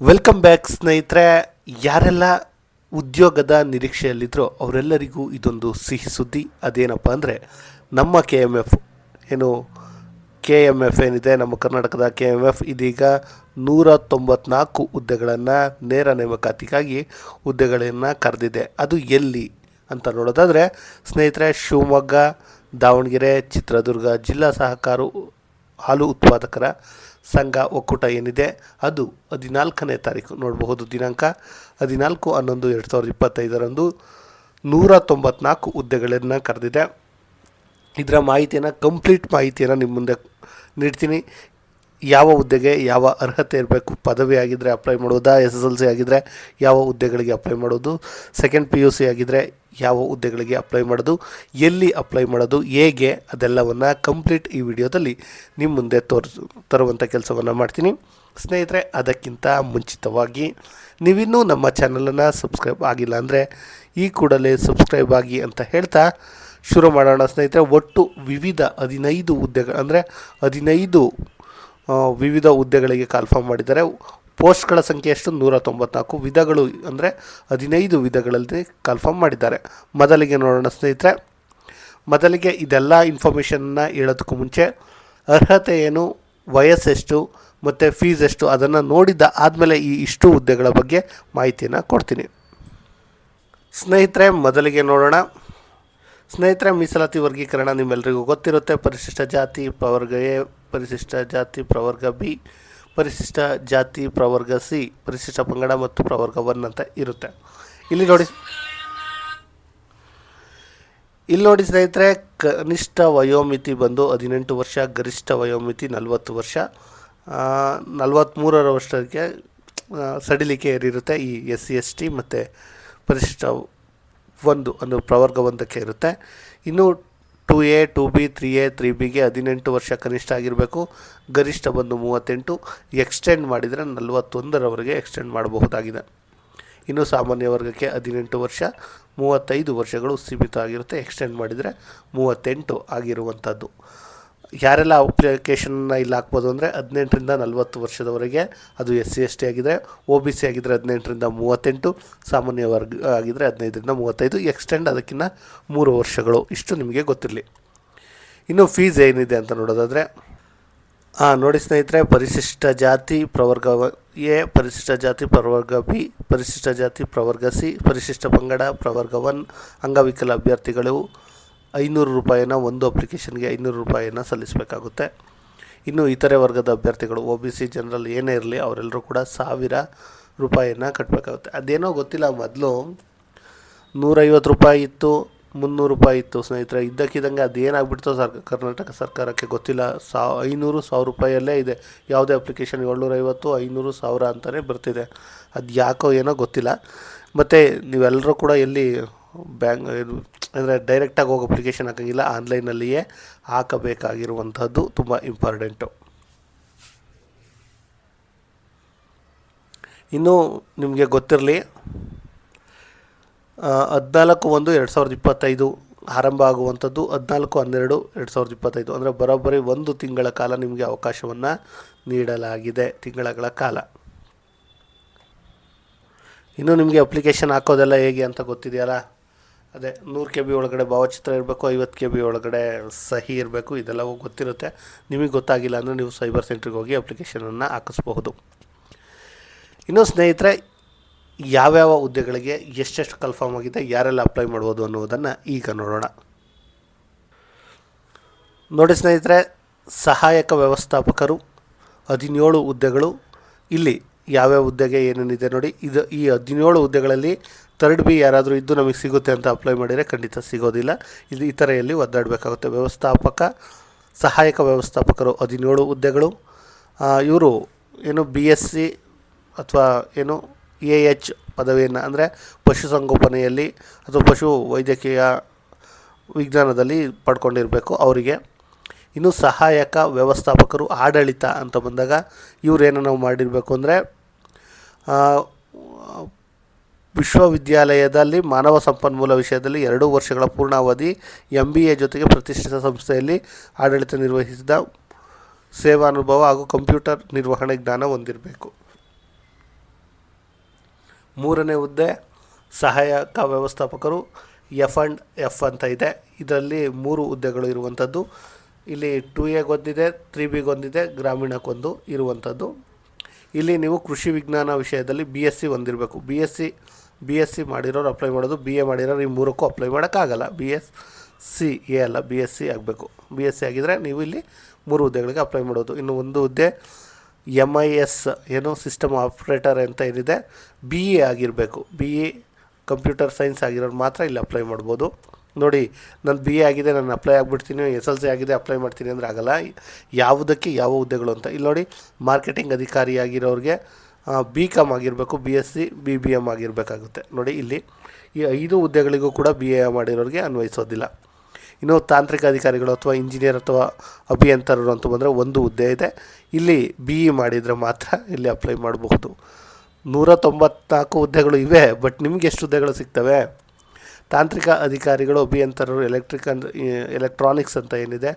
Welcome back ಸ್ನೇಹಿತರೆ, ಯಾರೆಲ್ಲ ಉದ್ಯೋಗದ ನಿರೀಕ್ಷೆಯಲ್ಲಿದ್ದರೋ ಅವರೆಲ್ಲರಿಗೂ ಇದೊಂದು ಸಿಹಿ ಸುದ್ದಿ. ಅದೇನಪ್ಪ ಅಂದರೆ, ನಮ್ಮ ಕೆ ಎಂ ಎಫ್ ಏನು ಕೆ ಎಂ ಎಫ್ ಏನಿದೆ, ನಮ್ಮ ಕರ್ನಾಟಕದ ಕೆ ಎಂ ಎಫ್ ಇದೀಗ ನೂರ ತೊಂಬತ್ನಾಲ್ಕು ಹುದ್ದೆಗಳನ್ನು ನೇರ ನೇಮಕಾತಿಗಾಗಿ ಹುದ್ದೆಗಳನ್ನು ಕರೆದಿದೆ. ಅದು ಎಲ್ಲಿ ಅಂತ ನೋಡೋದಾದರೆ, ಸ್ನೇಹಿತರೆ, ಶಿವಮೊಗ್ಗ, ದಾವಣಗೆರೆ, ಚಿತ್ರದುರ್ಗ ಜಿಲ್ಲಾ ಸಹಕಾರ ಹಾಲು ಉತ್ಪಾದಕರ ಸಂಘ ಒಕ್ಕೂಟ ಏನಿದೆ, ಅದು ಹದಿನಾಲ್ಕನೇ ತಾರೀಕು ನೋಡಬಹುದು ದಿನಾಂಕ. ಹದಿನಾಲ್ಕು ಹನ್ನೊಂದು ಎರಡು ಸಾವಿರದ ಇಪ್ಪತ್ತೈದರಂದು ನೂರ ತೊಂಬತ್ನಾಲ್ಕು ಹುದ್ದೆಗಳನ್ನು ಕರೆದಿದೆ. ಇದರ ಮಾಹಿತಿಯನ್ನು, ಕಂಪ್ಲೀಟ್ ಮಾಹಿತಿಯನ್ನು ನಿಮ್ಮ ಮುಂದೆ ನೀಡ್ತೀನಿ. ಯಾವ ಹುದ್ದೆಗೆ ಯಾವ ಅರ್ಹತೆ ಇರಬೇಕು, ಪದವಿ ಆಗಿದ್ದರೆ ಅಪ್ಲೈ ಮಾಡೋದಾ ಎಸ್ ಎಸ್ ಎಲ್ ಸಿ ಆಗಿದ್ದರೆ ಯಾವ ಹುದ್ದೆಗಳಿಗೆ ಅಪ್ಲೈ ಮಾಡೋದು ಸೆಕೆಂಡ್ ಪಿ ಯು ಸಿ ಆಗಿದ್ದರೆ ಯಾವ ಹುದ್ದೆಗಳಿಗೆ ಅಪ್ಲೈ ಮಾಡೋದು ಎಲ್ಲಿ ಅಪ್ಲೈ ಮಾಡೋದು ಹೇಗೆ ಅದೆಲ್ಲವನ್ನು ಕಂಪ್ಲೀಟ್ ಈ ವಿಡಿಯೋದಲ್ಲಿ ನಿಮ್ಮ ಮುಂದೆ ತೋರಿಸ್ ತರುವಂಥ ಕೆಲಸವನ್ನು ಮಾಡ್ತೀನಿ. ಸ್ನೇಹಿತರೆ, ಅದಕ್ಕಿಂತ ಮುಂಚಿತವಾಗಿ ನೀವಿನ್ನೂ ನಮ್ಮ ಚಾನಲನ್ನು ಸಬ್ಸ್ಕ್ರೈಬ್ ಆಗಿಲ್ಲ ಅಂದರೆ ಈ ಕೂಡಲೇ ಸಬ್ಸ್ಕ್ರೈಬ್ ಆಗಿ ಅಂತ ಹೇಳ್ತಾ ಶುರು ಮಾಡೋಣ. ಸ್ನೇಹಿತರೆ, ಒಟ್ಟು ವಿವಿಧ ಹದಿನೈದು ಹುದ್ದೆಗಳು ಅಂದರೆ ಹದಿನೈದು ವಿವಿಧ ಹುದ್ದೆಗಳಿಗೆ ಕಾಲ್ಫಾರ್ಮ್ ಮಾಡಿದ್ದಾರೆ. ಪೋಸ್ಟ್ಗಳ ಸಂಖ್ಯೆ ಎಷ್ಟು ನೂರ ತೊಂಬತ್ನಾಲ್ಕು ವಿಧಗಳು ಅಂದರೆ ಹದಿನೈದು ವಿಧಗಳಲ್ಲಿ ಕಾಲ್ಫಾರ್ಮ್ ಮಾಡಿದ್ದಾರೆ. ಮೊದಲಿಗೆ ನೋಡೋಣ ಸ್ನೇಹಿತರೆ, ಮೊದಲಿಗೆ ಇದೆಲ್ಲ ಇನ್ಫಾರ್ಮೇಷನ್ನ ಹೇಳೋದಕ್ಕೂ ಮುಂಚೆ ಅರ್ಹತೆ ಏನು ವಯಸ್ಸೆಷ್ಟು ಮತ್ತು ಫೀಸ್ ಎಷ್ಟು, ಅದನ್ನು ನೋಡಿದ ಆದಮೇಲೆ ಈ ಇಷ್ಟು ಹುದ್ದೆಗಳ ಬಗ್ಗೆ ಮಾಹಿತಿಯನ್ನು ಕೊಡ್ತೀನಿ. ಸ್ನೇಹಿತರೆ, ಮೊದಲಿಗೆ ನೋಡೋಣ. ಸ್ನೇಹಿತರೆ, ಮೀಸಲಾತಿ ವರ್ಗೀಕರಣ ನಿಮ್ಮೆಲ್ಲರಿಗೂ ಗೊತ್ತಿರುತ್ತೆ. ಪರಿಶಿಷ್ಟ ಜಾತಿ ಪ್ರವರ್ಗ ಎ ಪರಿಶಿಷ್ಟ ಜಾತಿ ಪ್ರವರ್ಗ ಬಿ, ಪರಿಶಿಷ್ಟ ಜಾತಿ ಪ್ರವರ್ಗ ಸಿ, ಪರಿಶಿಷ್ಟ ಪಂಗಡ ಮತ್ತು ಪ್ರವರ್ಗ ಒನ್ ಅಂತ ಇರುತ್ತೆ. ಇಲ್ಲಿ ನೋಡಿ. ಇಲ್ಲಿ ನೋಡಿ ಸ್ನೇಹಿತರೆ, ಕನಿಷ್ಠ ವಯೋಮಿತಿ ಬಂದು ಹದಿನೆಂಟು ವರ್ಷ, ಗರಿಷ್ಠ ವಯೋಮಿತಿ ನಲವತ್ತು ವರ್ಷ. ನಲವತ್ತ್ಮೂರರ ವರ್ಷಕ್ಕೆ ಸಡಿಲಿಕೆ ಏರಿರುತ್ತೆ ಈ ಎಸ್ ಸಿ, ಎಸ್ ಟಿ ಮತ್ತು ಪರಿಶಿಷ್ಟ ಒಂದು, ಅಂದರೆ ಪ್ರವರ್ಗ ಒಂದಕ್ಕೆ ಇರುತ್ತೆ. ಇನ್ನು two A, two B, three A, three ಬಿಗೆ ಹದಿನೆಂಟು ವರ್ಷ ಕನಿಷ್ಠ ಆಗಿರಬೇಕು. ಗರಿಷ್ಠ ಬಂದು ಮೂವತ್ತೆಂಟು, ಎಕ್ಸ್ಟೆಂಡ್ ಮಾಡಿದರೆ ನಲವತ್ತೊಂದರವರೆಗೆ ಎಕ್ಸ್ಟೆಂಡ್ ಮಾಡಬಹುದಾಗಿದೆ. ಇನ್ನು ಸಾಮಾನ್ಯ ವರ್ಗಕ್ಕೆ ಹದಿನೆಂಟು ವರ್ಷ, ಮೂವತ್ತೈದು ವರ್ಷಗಳು ಸೀಮಿತ ಆಗಿರುತ್ತೆ. ಎಕ್ಸ್ಟೆಂಡ್ ಮಾಡಿದರೆ ಮೂವತ್ತೆಂಟು ಆಗಿರುವಂಥದ್ದು. ಯಾರೆಲ್ಲ ಅಪ್ಲಿಕೇಶನ್ನ ಇಲ್ಲಿ ಹಾಕ್ಬೋದು ಅಂದರೆ ಹದಿನೆಂಟರಿಂದ ನಲವತ್ತು ವರ್ಷದವರೆಗೆ ಅದು ಎಸ್ ಸಿ ಎಸ್ ಟಿ ಆಗಿದ್ದರೆ ಒ ಬಿ ಸಿ ಆಗಿದ್ದರೆ ಹದಿನೆಂಟರಿಂದ ಮೂವತ್ತೆಂಟು, ಸಾಮಾನ್ಯ ವರ್ಗ ಆಗಿದ್ದರೆ ಹದಿನೈದರಿಂದ ಮೂವತ್ತೈದು, ಎಕ್ಸ್ಟೆಂಡ್ ಅದಕ್ಕಿಂತ ಮೂರು ವರ್ಷಗಳು. ಇಷ್ಟು ನಿಮಗೆ ಗೊತ್ತಿರಲಿ. ಇನ್ನು ಫೀಸ್ ಏನಿದೆ ಅಂತ ನೋಡೋದಾದರೆ ಹಾಂ ನೋಡಿ ಸ್ನೇಹಿತರೆ, ಪರಿಶಿಷ್ಟ ಜಾತಿ ಪ್ರವರ್ಗ ಎ, ಪರಿಶಿಷ್ಟ ಜಾತಿ ಪ್ರವರ್ಗ ಬಿ, ಪರಿಶಿಷ್ಟ ಜಾತಿ ಪ್ರವರ್ಗ ಸಿ, ಪರಿಶಿಷ್ಟ ಪಂಗಡ ಪ್ರವರ್ಗ ಒನ್, ಅಂಗವಿಕಲ ಅಭ್ಯರ್ಥಿಗಳು ಐನೂರು ರೂಪಾಯಿನ ಒಂದು ಅಪ್ಲಿಕೇಶನ್ಗೆ ಐನೂರು ರೂಪಾಯಿನ ಸಲ್ಲಿಸಬೇಕಾಗುತ್ತೆ. ಇನ್ನು ಇತರೆ ವರ್ಗದ ಅಭ್ಯರ್ಥಿಗಳು, ಒ ಬಿ ಸಿ ಜನರಲ್ ಏನೇ ಇರಲಿ ಅವರೆಲ್ಲರೂ ಕೂಡ ಸಾವಿರ ರೂಪಾಯಿನ ಕಟ್ಟಬೇಕಾಗುತ್ತೆ ಅದೇನೋ ಗೊತ್ತಿಲ್ಲ, ಮೊದಲು ನೂರೈವತ್ತು ರೂಪಾಯಿ ಇತ್ತು, ಮುನ್ನೂರು ರೂಪಾಯಿ ಇತ್ತು ಸ್ನೇಹಿತರೆ. ಇದ್ದಕ್ಕಿದ್ದಂಗೆ ಅದೇನಾಗ್ಬಿಡ್ತೋ ಸರ್ ಕರ್ನಾಟಕ ಸರ್ಕಾರಕ್ಕೆ ಗೊತ್ತಿಲ್ಲ. ಸಾ, ಐನೂರು ಸಾವಿರ ರೂಪಾಯಿಯಲ್ಲೇ ಇದೆ. ಯಾವುದೇ ಅಪ್ಲಿಕೇಶನ್ ಏಳ್ನೂರೈವತ್ತು, ಐನೂರು ಸಾವಿರ ಅಂತಲೇ ಬರ್ತಿದೆ. ಅದು ಯಾಕೋ ಏನೋ ಗೊತ್ತಿಲ್ಲ. ಮತ್ತು ನೀವೆಲ್ಲರೂ ಕೂಡ ಎಲ್ಲಿ ಬ್ಯಾಂಕ್ ಅಂದರೆ ಡೈರೆಕ್ಟಾಗಿ ಹೋಗಿ ಅಪ್ಲಿಕೇಶನ್ ಹಾಕೋಂಗಿಲ್ಲ ಆನ್ಲೈನಲ್ಲಿಯೇ ಹಾಕಬೇಕಾಗಿರುವಂಥದ್ದು ತುಂಬ ಇಂಪಾರ್ಟೆಂಟು ಇನ್ನು ನಿಮಗೆ ಗೊತ್ತಿರಲಿ ಹದಿನಾಲ್ಕು ಒಂದು ಎರಡು ಸಾವಿರದ ಇಪ್ಪತ್ತೈದು ಆರಂಭ ಆಗುವಂಥದ್ದು ಹದಿನಾಲ್ಕು ಹನ್ನೆರಡು ಎರಡು ಸಾವಿರದ ಇಪ್ಪತ್ತೈದು. ಅಂದರೆ ಬರೋಬ್ಬರಿ ಒಂದು ತಿಂಗಳ ಕಾಲ ನಿಮಗೆ ಅವಕಾಶವನ್ನು ನೀಡಲಾಗಿದೆ ತಿಂಗಳಗಳ ಕಾಲ. ಇನ್ನು ನಿಮಗೆ ಅಪ್ಲಿಕೇಶನ್ ಹಾಕೋದೆಲ್ಲ ಹೇಗೆ ಅಂತ ಗೊತ್ತಿದೆಯಲ್ಲ? ಅದೇ ನೂರು ಕೆ ಬಿ ಒಳಗಡೆ ಭಾವಚಿತ್ರ ಇರಬೇಕು, ಐವತ್ತು ಕೆ ಬಿ ಒಳಗಡೆ ಸಹಿ ಇರಬೇಕು, ಇದೆಲ್ಲವೂ ಗೊತ್ತಿರುತ್ತೆ. ನಿಮಗೆ ಗೊತ್ತಾಗಿಲ್ಲ ಅಂದರೆ ನೀವು ಸೈಬರ್ ಸೆಂಟ್ರಿಗೆ ಹೋಗಿ ಅಪ್ಲಿಕೇಶನನ್ನು ಹಾಕಿಸ್ಬಹುದು. ಇನ್ನು ಸ್ನೇಹಿತರೆ, ಯಾವ್ಯಾವ ಹುದ್ದೆಗಳಿಗೆ ಎಷ್ಟೆಷ್ಟು ಕನ್ಫರ್ಮ್ ಆಗಿದೆ, ಯಾರೆಲ್ಲ ಅಪ್ಲೈ ಮಾಡ್ಬೋದು ಅನ್ನೋದನ್ನು ಈಗ ನೋಡೋಣ. ನೋಡಿ ಸ್ನೇಹಿತರೆ, ಸಹಾಯಕ ವ್ಯವಸ್ಥಾಪಕರು, ಹದಿನೇಳು ಹುದ್ದೆಗಳು, ಇಲ್ಲಿ ಯಾವ್ಯಾವ ಹುದ್ದೆಗೆ ಏನೇನಿದೆ ನೋಡಿ. ಇದು ಈ ಹದಿನೇಳು ಹುದ್ದೆಗಳಲ್ಲಿ ಥರ್ಡ್ ಬಿ ಯಾರಾದರೂ ಇದ್ದು ನಮಗೆ ಸಿಗುತ್ತೆ ಅಂತ ಅಪ್ಲೈ ಮಾಡಿದರೆ ಖಂಡಿತ ಸಿಗೋದಿಲ್ಲ. ಇದು ಇತರೆಯಲ್ಲಿ ಒದ್ದಾಡಬೇಕಾಗುತ್ತೆ. ವ್ಯವಸ್ಥಾಪಕ, ಸಹಾಯಕ ವ್ಯವಸ್ಥಾಪಕರು ಹದಿನೇಳು ಹುದ್ದೆಗಳು. ಇವರು ಏನು ಬಿ ಎಸ್ ಸಿ ಅಥವಾ ಏನು ಎ ಎಚ್ ಪದವಿಯನ್ನು ಅಂದರೆ ಪಶುಸಂಗೋಪನೆಯಲ್ಲಿ ಅಥವಾ ಪಶು ವೈದ್ಯಕೀಯ ವಿಜ್ಞಾನದಲ್ಲಿ ಪಡ್ಕೊಂಡಿರಬೇಕು ಅವರಿಗೆ. ಇನ್ನು ಸಹಾಯಕ ವ್ಯವಸ್ಥಾಪಕರು ಆಡಳಿತ ಅಂತ ಬಂದಾಗ ಇವರೇನು ನಾವು ಮಾಡಿರಬೇಕು ಅಂದರೆ ವಿಶ್ವವಿದ್ಯಾಲಯದಲ್ಲಿ ಮಾನವ ಸಂಪನ್ಮೂಲ ವಿಷಯದಲ್ಲಿ ಎರಡು ವರ್ಷಗಳ ಪೂರ್ಣಾವಧಿ ಎಂ ಬಿ ಎ ಜೊತೆಗೆ ಪ್ರತಿಷ್ಠಿತ ಸಂಸ್ಥೆಯಲ್ಲಿ ಆಡಳಿತ ನಿರ್ವಹಿಸಿದ ಸೇವಾ ಅನುಭವ ಹಾಗೂ ಕಂಪ್ಯೂಟರ್ ನಿರ್ವಹಣೆ ಜ್ಞಾನ ಹೊಂದಿರಬೇಕು. ಮೂರನೇ ಹುದ್ದೆ ಸಹಾಯಕ ವ್ಯವಸ್ಥಾಪಕರು, ಎಫ್ ಆ್ಯಂಡ್ ಎಫ್ ಅಂತ ಇದೆ. ಇದರಲ್ಲಿ ಮೂರು ಹುದ್ದೆಗಳು ಇರುವಂಥದ್ದು. ಇಲ್ಲಿ ಟು ಎಗೊಂದಿದೆ ತ್ರೀ ಬಿಗೊಂದಿದೆ ಗ್ರಾಮೀಣಕ್ಕೊಂದು ಇರುವಂಥದ್ದು. ಇಲ್ಲಿ ನೀವು ಕೃಷಿ ವಿಜ್ಞಾನ ವಿಷಯದಲ್ಲಿ ಬಿ ಎಸ್ ಸಿ ಹೊಂದಿರಬೇಕು. B S C B S C ಮಾಡಿರೋರು ಅಪ್ಲೈ ಮಾಡೋದು ಬಿ ಎ ಮಾಡಿರೋರು ಈ ಮೂರಕ್ಕೂ ಅಪ್ಲೈ ಮಾಡೋಕ್ಕಾಗಲ್ಲ. ಬಿ ಎಸ್ ಸಿ ಎ ಅಲ್ಲ ಬಿ ಎಸ್ ಸಿ ಆಗಬೇಕು. ಬಿ ಎಸ್ ಸಿ ಆಗಿದ್ದರೆ ನೀವು ಇಲ್ಲಿ ಮೂರು ಹುದ್ದೆಗಳಿಗೆ ಅಪ್ಲೈ ಮಾಡೋದು. ಇನ್ನು ಒಂದು ಹುದ್ದೆ ಎಂ ಐ ಎಸ್ ಏನು ಸಿಸ್ಟಮ್ ಆಪ್ರೇಟರ್ ಅಂತ ಏನಿದೆ ಬಿ ಎ ಆಗಿರಬೇಕು. ಬಿ ಎ ಕಂಪ್ಯೂಟರ್ ಸೈನ್ಸ್ ಆಗಿರೋರು ಮಾತ್ರ ಇಲ್ಲಿ ಅಪ್ಲೈ ಮಾಡ್ಬೋದು. ನೋಡಿ ನನ್ನ ಬಿ ಎ ಆಗಿದೆ, ನಾನು ಅಪ್ಲೈ ಆಗಿಬಿಡ್ತೀನಿ ಎಸ್ ಎಲ್ ಸಿ ಆಗಿದೆ ಅಪ್ಲೈ ಮಾಡ್ತೀನಿ ಅಂದರೆ ಆಗಲ್ಲ. ಯಾವುದಕ್ಕೆ ಯಾವ ಹುದ್ದೆಗಳು ಅಂತ. ಇಲ್ಲಿ ನೋಡಿ ಮಾರ್ಕೆಟಿಂಗ್ ಅಧಿಕಾರಿ ಆಗಿರೋರಿಗೆ ಬಿ ಕಾಮ್ ಆಗಿರಬೇಕು B S C B B M ಆಗಿರಬೇಕಾಗುತ್ತೆ. ನೋಡಿ, ಇಲ್ಲಿ ಈ ಐದು ಹುದ್ದೆಗಳಿಗೂ ಕೂಡ ಬಿ ಎ ಮಾಡಿರೋರಿಗೆ ಅನ್ವಯಿಸೋದಿಲ್ಲ. ಇನ್ನು ತಾಂತ್ರಿಕ ಅಧಿಕಾರಿಗಳು ಅಥವಾ ಇಂಜಿನಿಯರ್ ಅಥವಾ ಅಭಿಯಂತರರು ಅಂತ ಬಂದರೆ ಒಂದು ಹುದ್ದೆ ಇದೆ. ಇಲ್ಲಿ ಬಿ ಇ ಮಾಡಿದರೆ ಮಾತ್ರ ಇಲ್ಲಿ ಅಪ್ಲೈ ಮಾಡಬಹುದು. ನೂರ ತೊಂಬತ್ನಾಲ್ಕು ಹುದ್ದೆಗಳು ಇವೆ ಬಟ್ ನಿಮ್ಗೆ ಎಷ್ಟು ಹುದ್ದೆಗಳು ಸಿಗ್ತವೆ? ತಾಂತ್ರಿಕ ಅಧಿಕಾರಿಗಳು, ಅಭಿಯಂತರರು ಎಲೆಕ್ಟ್ರಿಕಲ್ ಎಲೆಕ್ಟ್ರಾನಿಕ್ಸ್ ಅಂತ ಏನಿದೆ,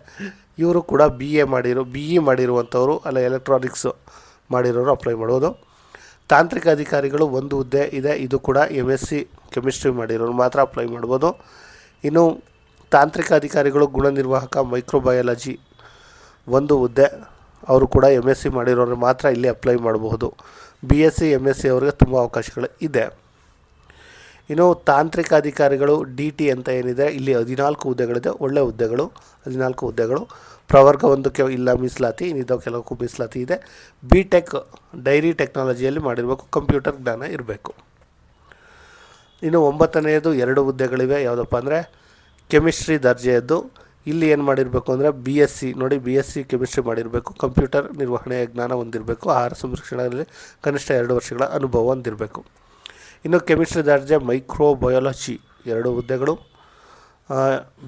ಇವರು ಕೂಡ ಬಿ ಎ ಮಾಡಿರೋ ಬಿ ಇ ಮಾಡಿರುವಂಥವರು, ಅಲ್ಲ ಎಲೆಕ್ಟ್ರಾನಿಕ್ಸು ಮಾಡಿರೋರು ಅಪ್ಲೈ ಮಾಡ್ಬೋದು. ತಾಂತ್ರಿಕ ಅಧಿಕಾರಿಗಳು ಒಂದು ಹುದ್ದೆ ಇದೆ, ಇದು ಕೂಡ ಎಂ ಎಸ್ ಸಿ ಕೆಮಿಸ್ಟ್ರಿ ಮಾಡಿರೋರು ಮಾತ್ರ ಅಪ್ಲೈ ಮಾಡ್ಬೋದು. ಇನ್ನು ತಾಂತ್ರಿಕ ಅಧಿಕಾರಿಗಳು, ಗುಣನಿರ್ವಾಹಕ ಮೈಕ್ರೋಬಯಾಲಜಿ ಒಂದು ಹುದ್ದೆ, ಅವರು ಕೂಡ ಎಂ ಎಸ್ ಸಿ ಮಾಡಿರೋರು ಮಾತ್ರ ಇಲ್ಲಿ ಅಪ್ಲೈ ಮಾಡಬಹುದು B S C M S C ಅವರಿಗೆ ತುಂಬ ಅವಕಾಶಗಳು ಇದೆ. ಇನ್ನು ತಾಂತ್ರಿಕ ಅಧಿಕಾರಿಗಳು ಡಿ ಟಿ ಅಂತ ಏನಿದೆ, ಇಲ್ಲಿ ಹದಿನಾಲ್ಕು ಹುದ್ದೆಗಳಿದೆ, ಒಳ್ಳೆ ಹುದ್ದೆಗಳು, ಹದಿನಾಲ್ಕು ಹುದ್ದೆಗಳು. ಪ್ರವರ್ಗ ಒಂದಕ್ಕೆ ಇಲ್ಲ ಮೀಸಲಾತಿ ಇನ್ನಿದ್ದಾವೆ ಕೆಲವಕ್ಕೂ ಮೀಸಲಾತಿ ಇದೆ. ಬಿ ಟೆಕ್ ಡೈರಿ ಟೆಕ್ನಾಲಜಿಯಲ್ಲಿ ಮಾಡಿರಬೇಕು, ಕಂಪ್ಯೂಟರ್ ಜ್ಞಾನ ಇರಬೇಕು. ಇನ್ನು ಒಂಬತ್ತನೆಯದು ಎರಡು ಹುದ್ದೆಗಳಿವೆ, ಯಾವುದಪ್ಪ ಅಂದರೆ ಕೆಮಿಸ್ಟ್ರಿ ದರ್ಜೆಯದ್ದು. ಇಲ್ಲಿ ಏನು ಮಾಡಿರಬೇಕು ಅಂದರೆ ಬಿ ಎಸ್ ಸಿ ನೋಡಿ ಬಿ ಎಸ್ ಸಿ ಕೆಮಿಸ್ಟ್ರಿ ಮಾಡಿರಬೇಕು, ಕಂಪ್ಯೂಟರ್ ನಿರ್ವಹಣೆಯ ಜ್ಞಾನ ಹೊಂದಿರಬೇಕು, ಆಹಾರ ಸಂರಕ್ಷಣೆಯಲ್ಲಿ ಕನಿಷ್ಠ ಎರಡು ವರ್ಷಗಳ ಅನುಭವ ಹೊಂದಿರಬೇಕು. ಇನ್ನು ಕೆಮಿಸ್ಟ್ರಿ ದರ್ಜೆ ಮೈಕ್ರೋಬಯಾಲಜಿ ಎರಡು ಹುದ್ದೆಗಳು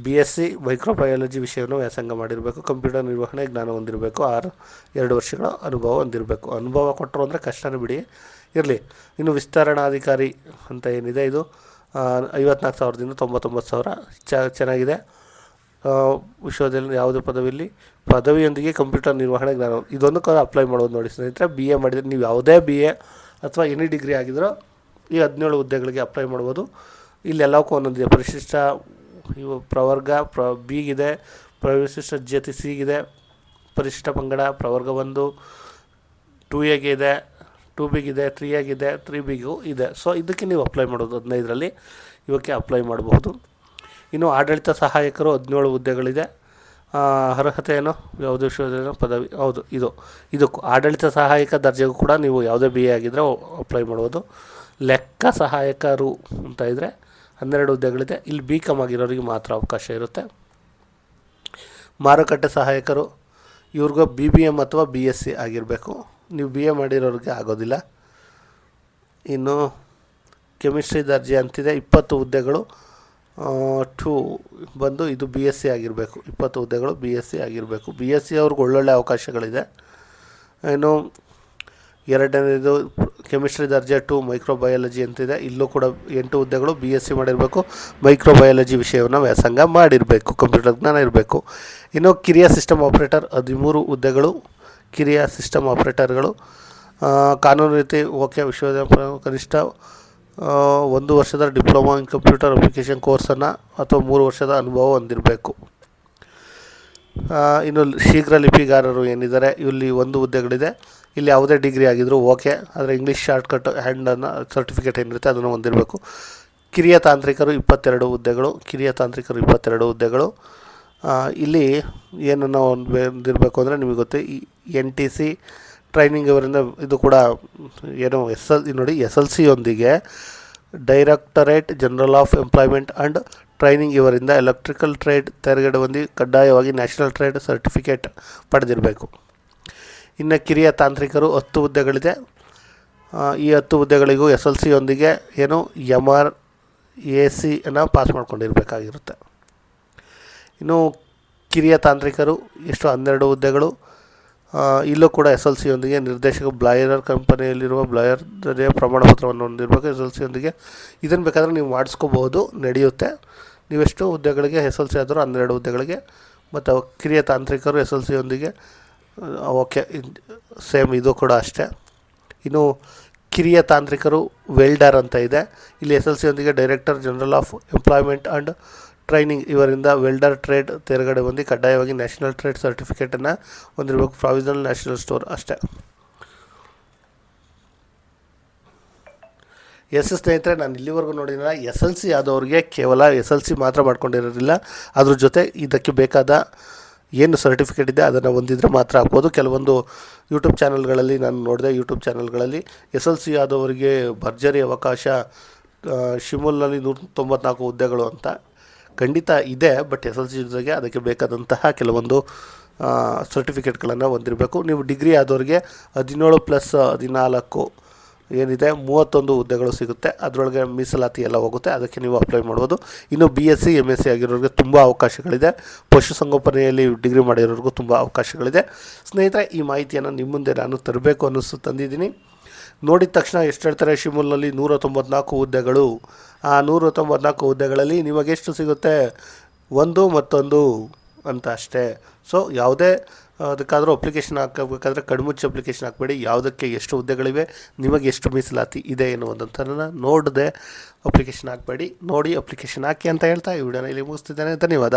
ಬಿ ಎಸ್ ಸಿ ಮೈಕ್ರೋಬಯಾಲಜಿ ವಿಷಯವನ್ನು ವ್ಯಾಸಂಗ ಮಾಡಿರಬೇಕು, ಕಂಪ್ಯೂಟರ್ ನಿರ್ವಹಣೆ ಜ್ಞಾನ ಹೊಂದಿರಬೇಕು, ಆರು, ಎರಡು ವರ್ಷಗಳ ಅನುಭವ ಹೊಂದಿರಬೇಕು. ಅನುಭವ ಕೊಟ್ಟರು ಅಂದರೆ ಕಷ್ಟನೇ ಬಿಡಿ, ಇರಲಿ. ಇನ್ನು ವಿಸ್ತರಣಾಧಿಕಾರಿ ಅಂತ ಏನಿದೆ ಇದು? ಐವತ್ನಾಲ್ಕು ಸಾವಿರದಿಂದ ತೊಂಬತ್ತೊಂಬತ್ತು ಸಾವಿರ ಚ, ಚೆನ್ನಾಗಿದೆ. ವಿಶ್ವದಲ್ಲಿ ಯಾವುದೇ ಪದವಿಯಲ್ಲಿ ಪದವಿಯೊಂದಿಗೆ ಕಂಪ್ಯೂಟರ್ ನಿರ್ವಹಣೆ ಜ್ಞಾನ. ಇದೊಂದು ಅಪ್ಲೈ ಮಾಡೋದು ನೋಡಿ ಸ್ನೇಹಿತರೆ. ಬಿ ಎ ಮಾಡಿದರೆ ನೀವು ಯಾವುದೇ ಬಿ ಎ ಅಥವಾ ಎನಿ ಡಿಗ್ರಿ ಆಗಿದ್ರೂ ಈ ಹದಿನೇಳು ಹುದ್ದೆಗಳಿಗೆ ಅಪ್ಲೈ ಮಾಡ್ಬೋದು. ಇಲ್ಲೆಲ್ಲವಕ್ಕೂ ಒಂದೊಂದಿದೆ. ಪರಿಶಿಷ್ಟ ಇವು ಪ್ರವರ್ಗ, ಪ್ರ, ಬಿಗಿದೆ, ಪರಿಶಿಷ್ಟ ಜಾತಿ ಸಿಗಿದೆ, ಪರಿಶಿಷ್ಟ ಪಂಗಡ, ಪ್ರವರ್ಗ ಒಂದು ಟೂ ಎಗೆ ಇದೆ ಟೂ ಬಿಗಿದೆ ತ್ರೀ ಆಗಿದೆ ತ್ರೀ ಬಿಗೂ ಇದೆ ಸೊ ಇದಕ್ಕೆ ನೀವು ಅಪ್ಲೈ ಮಾಡೋದು ಹದಿನೈದರಲ್ಲಿ. ಇವಕ್ಕೆ ಅಪ್ಲೈ ಮಾಡಬಹುದು. ಇನ್ನು ಆಡಳಿತ ಸಹಾಯಕರು ಹದಿನೇಳು ಹುದ್ದೆಗಳಿದೆ. ಅರ್ಹತೆ ಏನು? ಯಾವುದೇ ವಿಶ್ವವಿದ್ಯಾಲಯ ಪದವಿ. ಹೌದು, ಇದು. ಇದಕ್ಕೂ ಆಡಳಿತ ಸಹಾಯಕ ದರ್ಜೆಗೂ ಕೂಡ ನೀವು ಯಾವುದೇ ಬಿ ಎ ಆಗಿದ್ದರೆ ಅಪ್ಲೈ ಮಾಡ್ಬೋದು ಲೆಕ್ಕ ಸಹಾಯಕರು ಅಂತ ಇದ್ದರೆ ಹನ್ನೆರಡು ಹುದ್ದೆಗಳಿದೆ. ಇಲ್ಲಿ ಬಿ ಕಾಮ್ ಆಗಿರೋರಿಗೆ ಮಾತ್ರ ಅವಕಾಶ ಇರುತ್ತೆ. ಮಾರುಕಟ್ಟೆ ಸಹಾಯಕರು, ಇವ್ರಿಗೂ ಬಿ ಬಿ ಎಂ ಅಥವಾ ಬಿ ಎಸ್ ಸಿ ಆಗಿರಬೇಕು. ನೀವು ಬಿ ಎ ಮಾಡಿರೋರಿಗೆ ಆಗೋದಿಲ್ಲ. ಇನ್ನು ಕೆಮಿಸ್ಟ್ರಿ ದರ್ಜೆ ಅಂತಿದೆ. ಇಪ್ಪತ್ತು ಹುದ್ದೆಗಳು ಟು ಬಂದು ಇದು ಬಿ ಎಸ್ ಸಿ ಆಗಿರಬೇಕು. ಇಪ್ಪತ್ತು ಹುದ್ದೆಗಳು ಬಿ ಎಸ್ ಸಿ ಆಗಿರಬೇಕು. ಬಿ ಎಸ್ ಸಿ ಅವ್ರಿಗೆ ಒಳ್ಳೊಳ್ಳೆ ಅವಕಾಶಗಳಿದೆ. ಇನ್ನು ಎರಡನೇದು ಕೆಮಿಸ್ಟ್ರಿ ದರ್ಜೆ ಟು ಮೈಕ್ರೋಬಯಾಲಜಿ ಅಂತಿದೆ. ಇಲ್ಲೂ ಕೂಡ ಎಂಟು ಹುದ್ದೆಗಳು ಬಿ ಎಸ್ ಸಿ ಮಾಡಿರಬೇಕು. ಮೈಕ್ರೋಬಯಾಲಜಿ ವಿಷಯವನ್ನು ವ್ಯಾಸಂಗ ಮಾಡಿರಬೇಕು. ಕಂಪ್ಯೂಟರ್ ಜ್ಞಾನ ಇರಬೇಕು. ಇನ್ನು ಕಿರಿಯ ಸಿಸ್ಟಮ್ ಆಪ್ರೇಟರ್ ಹದಿಮೂರು ಹುದ್ದೆಗಳು, ಕಿರಿಯ ಸಿಸ್ಟಮ್ ಆಪ್ರೇಟರ್ಗಳು. ಕಾನೂನು ರೀತಿ ಓಕೆ ವಿಶ್ವವಿದ್ಯಾಲಯ ಕನಿಷ್ಠ ಒಂದು ವರ್ಷದ ಡಿಪ್ಲೊಮಾ ಇನ್ ಕಂಪ್ಯೂಟರ್ ಅಪ್ಲಿಕೇಶನ್ ಕೋರ್ಸನ್ನು ಅಥವಾ ಮೂರು ವರ್ಷದ ಅನುಭವ ಹೊಂದಿರಬೇಕು. ಇನ್ನು ಶೀಘ್ರ ಲಿಪಿಗಾರರು ಏನಿದ್ದಾರೆ, ಇಲ್ಲಿ ಒಂದು ಹುದ್ದೆಗಳಿದೆ. ಇಲ್ಲಿ ಯಾವುದೇ ಡಿಗ್ರಿ ಆಗಿದ್ದರೂ ಓಕೆ, ಆದರೆ ಇಂಗ್ಲೀಷ್ ಶಾರ್ಟ್ಕಟ್ ಹ್ಯಾಂಡನ್ನು ಸರ್ಟಿಫಿಕೇಟ್ ಏನಿರುತ್ತೆ ಅದನ್ನು ಹೊಂದಿರಬೇಕು. ಕಿರಿಯ ತಾಂತ್ರಿಕರು ಇಪ್ಪತ್ತೆರಡು ಹುದ್ದೆಗಳು, ಕಿರಿಯ ತಾಂತ್ರಿಕರು ಇಪ್ಪತ್ತೆರಡು ಹುದ್ದೆಗಳು. ಇಲ್ಲಿ ಏನನ್ನು ಹೊಂದಿರಬೇಕು ಅಂದರೆ ನಿಮಗೆ ಗೊತ್ತೇ ಎನ್ ಟಿ ಸಿ ಟ್ರೈನಿಂಗ್ ಇವರಿಂದ ಇದು ಕೂಡ ಏನು ಎಸ್ ಎಲ್ ನೋಡಿ S L ಸಿಯೊಂದಿಗೆ directorate general of employment and training ಇವರಿಂದ ಎಲೆಕ್ಟ್ರಿಕಲ್ ಟ್ರೇಡ್ ತೆರಗಡೆ ಹೊಂದಿ ಕಡ್ಡಾಯವಾಗಿ ನ್ಯಾಷನಲ್ ಟ್ರೇಡ್ ಸರ್ಟಿಫಿಕೇಟ್ ಪಡೆದಿರಬೇಕು. ಇನ್ನು ಕಿರಿಯ ತಾಂತ್ರಿಕರು ಹತ್ತು ಹುದ್ದೆಗಳಿದೆ. ಈ ಹತ್ತು ಹುದ್ದೆಗಳಿಗೂ ಎಸ್ ಎಲ್ ಸಿಯೊಂದಿಗೆ ಏನು ಎಂ ಆರ್ ಎ ಸಿಯನ್ನು ಪಾಸ್ ಮಾಡ್ಕೊಂಡಿರಬೇಕಾಗಿರುತ್ತೆ. ಇನ್ನು ಕಿರಿಯ ತಾಂತ್ರಿಕರು ಎಷ್ಟು ಹನ್ನೆರಡು ಹುದ್ದೆಗಳು ಇಲ್ಲೂ ಕೂಡ ಎಸ್ ಎಲ್ ಸಿಯೊಂದಿಗೆ ನಿರ್ದೇಶಕ ಬ್ಲಾಯರ್ ಕಂಪನಿಯಲ್ಲಿರುವ ಬ್ಲಾಯರ್ ದರ್ಜೆಯ ಪ್ರಮಾಣ ಪತ್ರವನ್ನು ಹೊಂದಿರಬೇಕು. ಎಸ್ ಎಲ್ ಸಿಯೊಂದಿಗೆ ಇದನ್ನು ಬೇಕಾದರೆ ನೀವು ಮಾಡಿಸ್ಕೋಬಹುದು, ನಡೆಯುತ್ತೆ. ನೀವೆಷ್ಟು ಹುದ್ದೆಗಳಿಗೆ ಎಸ್ ಎಲ್ ಸಿ ಆದರೂ ಹನ್ನೆರಡು ಹುದ್ದೆಗಳಿಗೆ, ಮತ್ತು ಕಿರಿಯ ತಾಂತ್ರಿಕರು ಎಸ್ ಎಲ್ ಸಿಯೊಂದಿಗೆ ಓಕೆ ಸೇಮ್ ಇದು ಕೂಡ ಅಷ್ಟೇ. ಇನ್ನು ಕಿರಿಯ ತಾಂತ್ರಿಕರು ವೆಲ್ಡರ್ ಅಂತ ಇದೆ. ಇಲ್ಲಿ S L ಸಿಯೊಂದಿಗೆ director general of employment and training ಇವರಿಂದ ವೆಲ್ಡರ್ ಟ್ರೇಡ್ ತೆರಗಡೆ ಬಂದು ಕಡ್ಡಾಯವಾಗಿ ನ್ಯಾಷನಲ್ ಟ್ರೇಡ್ ಸರ್ಟಿಫಿಕೇಟನ್ನು ಹೊಂದಿರಬೇಕು. ಪ್ರಾವಿಷನಲ್ ನ್ಯಾಷನಲ್ ಸ್ಟೋರ್ ಅಷ್ಟೇ. ಎಸ್ ಸ್ನೇಹಿತರೆ, ನಾನು ಇಲ್ಲಿವರೆಗೂ ನೋಡಿದ್ರೆ ಎಸ್ ಎಲ್ ಸಿ ಆದವ್ರಿಗೆ ಕೇವಲ ಎಸ್ ಎಲ್ ಸಿ ಮಾತ್ರ ಮಾಡ್ಕೊಂಡಿರೋದಿಲ್ಲ. ಅದ್ರ ಜೊತೆ ಇದಕ್ಕೆ ಬೇಕಾದ ಏನು ಸರ್ಟಿಫಿಕೇಟ್ ಇದೆ ಅದನ್ನು ಹೊಂದಿದ್ರೆ ಮಾತ್ರ ಹಾಕ್ಬೋದು. ಕೆಲವೊಂದು ಯೂಟ್ಯೂಬ್ ಚಾನಲ್ಗಳಲ್ಲಿ ನಾನು ನೋಡಿದೆ. ಯೂಟ್ಯೂಬ್ ಚಾನಲ್ಗಳಲ್ಲಿ ಎಸ್ ಎಲ್ ಸಿ ಆದವರಿಗೆ ಭರ್ಜರಿ ಅವಕಾಶ ಶಿಮೂಲ್ನಲ್ಲಿ ನೂರ ತೊಂಬತ್ನಾಲ್ಕು ಹುದ್ದೆಗಳು ಅಂತ ಖಂಡಿತ ಇದೆ. ಬಟ್ ಎಸ್ ಎಲ್ ಸಿ ಜೊತೆಗೆ ಅದಕ್ಕೆ ಬೇಕಾದಂತಹ ಕೆಲವೊಂದು ಸರ್ಟಿಫಿಕೇಟ್ಗಳನ್ನು ಹೊಂದಿರಬೇಕು. ನೀವು ಡಿಗ್ರಿ ಆದವ್ರಿಗೆ ಹದಿನೇಳು ಪ್ಲಸ್ ಹದಿನಾಲ್ಕು ಏನಿದೆ, ಮೂವತ್ತೊಂದು ಹುದ್ದೆಗಳು ಸಿಗುತ್ತೆ. ಅದರೊಳಗೆ ಮೀಸಲಾತಿ ಎಲ್ಲ ಹೋಗುತ್ತೆ. ಅದಕ್ಕೆ ನೀವು ಅಪ್ಲೈ ಮಾಡ್ಬೋದು. ಇನ್ನು B S C M S C ಆಗಿರೋರಿಗೆ ತುಂಬ ಅವಕಾಶಗಳಿದೆ. ಪಶುಸಂಗೋಪನೆಯಲ್ಲಿ ಡಿಗ್ರಿ ಮಾಡಿರೋರಿಗೂ ತುಂಬ ಅವಕಾಶಗಳಿದೆ. ಸ್ನೇಹಿತರೆ, ಈ ಮಾಹಿತಿಯನ್ನು ನಿಮ್ಮ ಮುಂದೆ ನಾನು ತರಬೇಕು ಅನ್ನಿಸ್ತು ತಂದಿದ್ದೀನಿ. ನೋಡಿದ ತಕ್ಷಣ ಎಷ್ಟು ಹೇಳ್ತಾರೆ, ಶಿಮೂಲ್ನಲ್ಲಿ ನೂರ ತೊಂಬತ್ನಾಲ್ಕು ಹುದ್ದೆಗಳು. ಆ ನೂರ ತೊಂಬತ್ನಾಲ್ಕು ಹುದ್ದೆಗಳಲ್ಲಿ ನಿಮಗೆಷ್ಟು ಸಿಗುತ್ತೆ? ಒಂದು ಮತ್ತೊಂದು ಅಂತ ಅಷ್ಟೇ. ಸೊ ಯಾವುದೇ ಅದಕ್ಕಾದರೂ ಅಪ್ಲಿಕೇಶನ್ ಹಾಕಬೇಕಾದ್ರೆ ಕಣ್ಮುಚ್ಚಿ ಅಪ್ಲಿಕೇಶನ್ ಹಾಕಬೇಡಿ. ಯಾವುದಕ್ಕೆ ಎಷ್ಟು ಹುದ್ದೆಗಳಿವೆ, ನಿಮಗೆ ಎಷ್ಟು ಮೀಸಲಾತಿ ಇದೆ ಎನ್ನುವುದಂಥದ್ದನ್ನು ನೋಡದೆ ಅಪ್ಲಿಕೇಶನ್ ಹಾಕಬೇಡಿ. ನೋಡಿ ಅಪ್ಲಿಕೇಶನ್ ಹಾಕಿ ಅಂತ ಹೇಳ್ತಾ ಈ ವಿಡಿಯೋನ ಇಲ್ಲಿ ಮುಗಿಸ್ತಿದ್ದೇನೆ. ಧನ್ಯವಾದ.